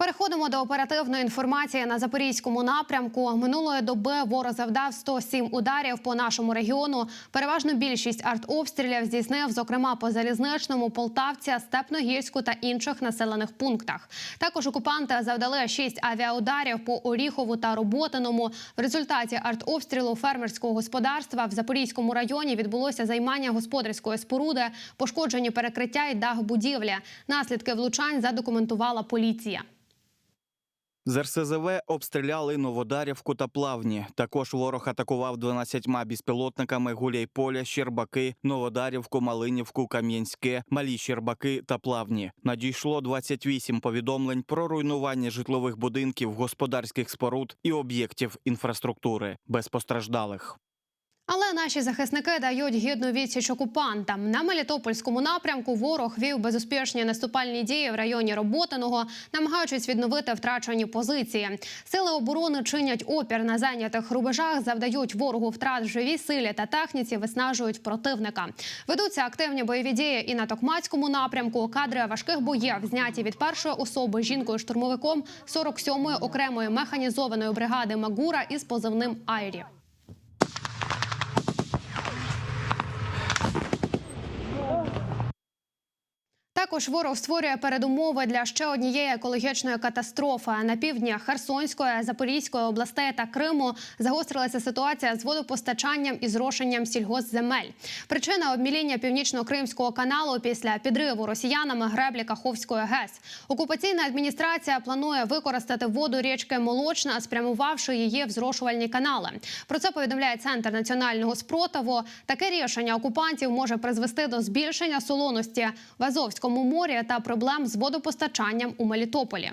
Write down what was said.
Переходимо до оперативної інформації на запорізькому напрямку. Минулої доби ворог завдав 107 ударів по нашому регіону. Переважно більшість артобстрілів здійснив, зокрема по залізничному, Полтавця, Степногірську та інших населених пунктах. Також окупанти завдали 6 авіаударів по Оріхову та Роботиному. В результаті артобстрілу фермерського господарства в Запорізькому районі відбулося займання господарської споруди, пошкоджені перекриття і дах будівлі. Наслідки влучань задокументувала поліція. З РСЗВ обстріляли Новодарівку та Плавні. Також ворог атакував 12 безпілотниками Гуляйполя, Щербаки, Новодарівку, Малинівку, Кам'янське, Малі Щербаки та Плавні. Надійшло 28 повідомлень про руйнування житлових будинків, господарських споруд і об'єктів інфраструктури без постраждалих. Але наші захисники дають гідну відсіч окупантам. На Мелітопольському напрямку ворог вів безуспішні наступальні дії в районі Роботиного, намагаючись відновити втрачені позиції. Сили оборони чинять опір на зайнятих рубежах, завдають ворогу втрат в живій силі та техніці, виснажують противника. Ведуться активні бойові дії і на Токмацькому напрямку. Кадри важких боїв зняті від першої особи жінкою-штурмовиком 47-ї окремої механізованої бригади Магура із позивним Айрі. Також ворог створює передумови для ще однієї екологічної катастрофи. На півдні Херсонської, Запорізької областей та Криму загострилася ситуація з водопостачанням і зрошенням сільгоспземель. Причина обміління північно-кримського каналу після підриву росіянами греблі Каховської ГЕС. Окупаційна адміністрація планує використати воду річки Молочна, спрямувавши її в зрошувальні канали. Про це повідомляє центр національного спротиву. Таке рішення окупантів може призвести до збільшення солоності в Азовському морі та проблем з водопостачанням у Мелітополі.